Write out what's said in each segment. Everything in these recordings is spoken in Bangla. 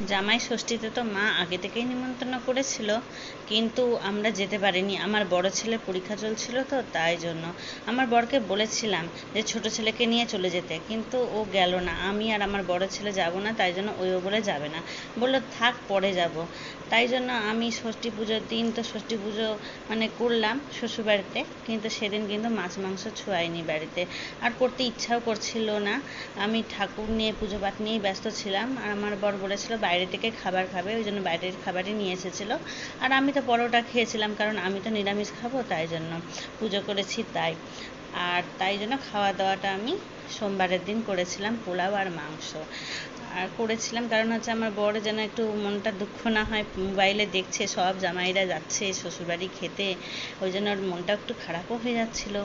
জামাই ষষ্ঠীতে তো মা আগে থেকেই নিমন্ত্রণ করেছিল, কিন্তু আমরা যেতে পারিনি। আমার বড় ছেলে পরীক্ষা চলছিল তো, তাই জন্য। আমার বরকে বলেছিলাম যে ছোট ছেলেকে নিয়ে চলে যেতে, কিন্তু ও গেল না। আমি আর আমার বড় ছেলে যাব না, তাই জন্য ওইও বলে যাবে না। বলল, থাক, পরে যাব। তাই জন্য আমি ষষ্ঠী পুজোর দিন তো ষষ্ঠী পুজো মানে করলাম শ্বশুরবাড়িতে, কিন্তু সেদিন কিন্তু মাছ মাংস ছোঁয়াইনি বাড়িতে। আর করতে ইচ্ছাও করছিল না। আমি ঠাকুর নিয়ে পুজো পাঠ নিয়েই ব্যস্ত ছিলাম। আর আমার বর বলেছিল বাইরে থেকে খাবার খাবে, ওই জন্য বাইরের খাবারই নিয়ে এসেছিল। আর আমি তো পরোটা খেয়েছিলাম, কারণ আমি তো নিরামিষ খাব, তাই জন্য পুজো করেছি তাই। আর তাই জন্য খাওয়া দাওয়াটা আমি সোমবারের দিন করেছিলাম, পোলাও আর মাংস। আর করেছিলাম কারণ হচ্ছে আমার বর যেন একটু মনটা দুঃখ না হয়, মোবাইলে দেখছে, সব জামাইরা যাচ্ছে, শ্বশুরবাড়ি খেতে, ওই জন্য ওর মনটা একটু খারাপও হয়ে যাচ্ছিল।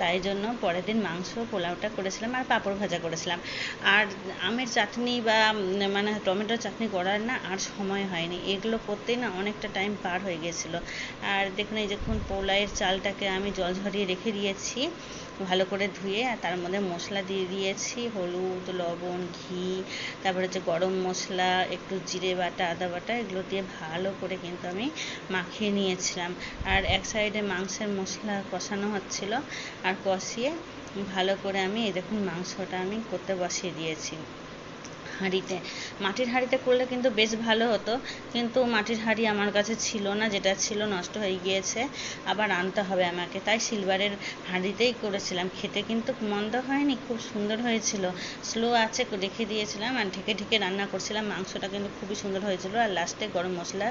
তাই জন্য পরের দিন মাংস, পোলাওটা করেছিলাম আর পাঁপড় ভাজা করেছিলাম। আর আমের চাটনি বা মানে টমেটোর চাটনি করার না আর সময় হয়নি। এগুলো করতেই না অনেকটা টাইম পার হয়ে গেছিল। আর দেখুন, এই দেখুন পোলাইয়ের চালটাকে আমি জল ঝরিয়ে রেখে দিয়েছি। ভালো করে ধুয়ে আর তার মধ্যে মশলা দিয়ে দিয়েছি। হলুদ, লবণ, ঘি, তারপরে হচ্ছে গরম মশলা, একটু জিরে বাটা, আদা বাটা, এগুলো দিয়ে ভালো করে কিন্তু আমি মাখিয়ে নিয়েছিলাম। আর এক সাইডে মাংসের মশলা কষানো হচ্ছিল আর কষিয়ে ভালো করে আমি এই দেখুন মাংসটা আমি করতে বসিয়ে দিয়েছি। হাঁড়িতে। মাটির হাঁড়িতে করলে কিন্তু বেশ ভালো হতো, কিন্তু মাটির হাঁড়ি আমার কাছে ছিল না, যেটা ছিল নষ্ট হয়ে গিয়েছে, আবার আনতে হবে আমাকে। তাই সিলভারের হাঁড়িতেই করেছিলাম। খেতে কিন্তু মন্দ হয়নি, খুব সুন্দর হয়েছিল। স্লো আছে, রেখে দিয়েছিলাম আর ঢেকে ঢেকে রান্না করছিলাম। মাংসটা কিন্তু খুবই সুন্দর হয়েছিল আর লাস্টে গরম মশলা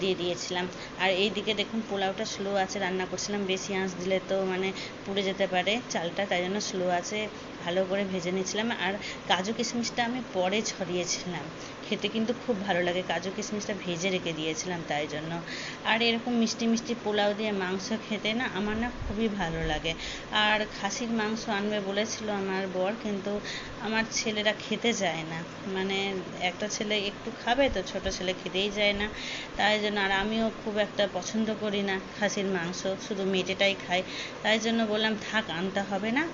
দিয়ে দিয়েছিলাম। আর এই দিকে দেখুন, পোলাওটা স্লো আছে, রান্না করছিলাম। বেশি আঁচ দিলে তো মানে পুড়ে যেতে পারে চালটা, তাই জন্য স্লো আছে। ভালো করে ভেজে নিয়েছিলাম। আর কাজু কিশমিশটা আমি পরে ছড়িয়েছিলাম। খেতে কিন্তু খুব ভালো লাগে। কাজু কিশমিশটা ভেজে রেখে দিয়েছিলাম তাই জন্য। আর এরকম মিষ্টি মিষ্টি পোলাও দিয়ে মাংস খেতে না আমার না খুবই ভালো লাগে। আর খাসির মাংস আনবে বলেছিল আমার বর, কিন্তু আমার ছেলেরা খেতে চায় না। মানে একটা ছেলে একটু খাবে তো ছোট ছেলে খেতেই যায় না। তাই জন্য আর আমিও খুব একটা পছন্দ করি না খাসির মাংস। শুধু মেটেটাই খাই। তাই জন্য বললাম, থাক, আনতে হবে না।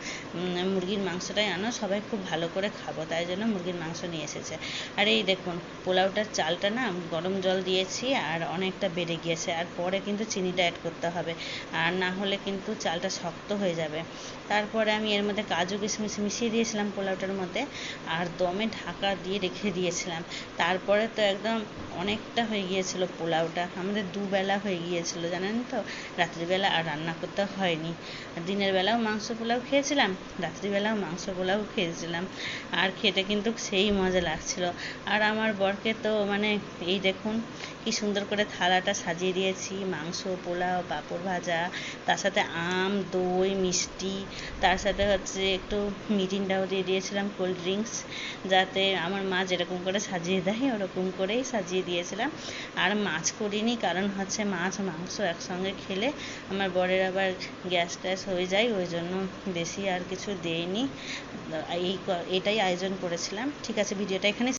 মুরগির মাংসটাই আনো। সবাই খুব ভালো করে খাব। তাই জন্য মুরগির মাংস নিয়ে এসেছে। আর এই দেখুন, পোলাওটার চালটা না গরম জল দিয়েছি আর অনেকটা বেড়ে গিয়েছে। আর পরে কিন্তু চিনিটা অ্যাড করতে হবে। আর না হলে কিন্তু চালটা শক্ত হয়ে যাবে। তারপরে আমি এর মধ্যে কাজু কিশমিশ মিশিয়ে দিয়েছিলাম পোলাওটার মধ্যে। আর দমে ঢাকা দিয়ে রেখে দিয়েছিলাম। তারপরে তো একদম অনেকটা হয়ে গিয়েছিল পোলাওটা। আমাদের দুবেলা হয়ে গিয়েছিল, জানেন তো? রাত্রিবেলা আর রান্না করতে হয়নি। দিনের বেলাও মাংস পোলাও খেয়েছিলাম, রাত্রিবেলাও মাংস পোলাও খেয়েছিলাম। আর খেতে কিন্তু সেই মজা লাগছিল। আর আমার বরকে তো মানে এই দেখুন কি সুন্দর করে থালাটা সাজিয়ে দিয়েছি, মাংস, পোলাও, পাঁপড় ভাজা, তার সাথে আম, দই, মিষ্টি, তার সাথে হচ্ছে একটু মিরিন্ডাও দিয়ে দিয়েছিলাম কোল্ড ড্রিঙ্কস যাতে আমার মা যেরকম করে সাজিয়ে দেয়, ওরকম করেই সাজিয়ে দিয়েছিলাম। আর মাছ করিনি, কারণ হচ্ছে মাছ, মাংস একসঙ্গে খেলে আমার বরের আবার গ্যাস ট্যাস হয়ে যায়, ওই জন্য বেশি আর কিছু দেইনি। এই এটাই আয়োজন করেছিলাম। ঠিক আছে, ভিডিওটা এখানে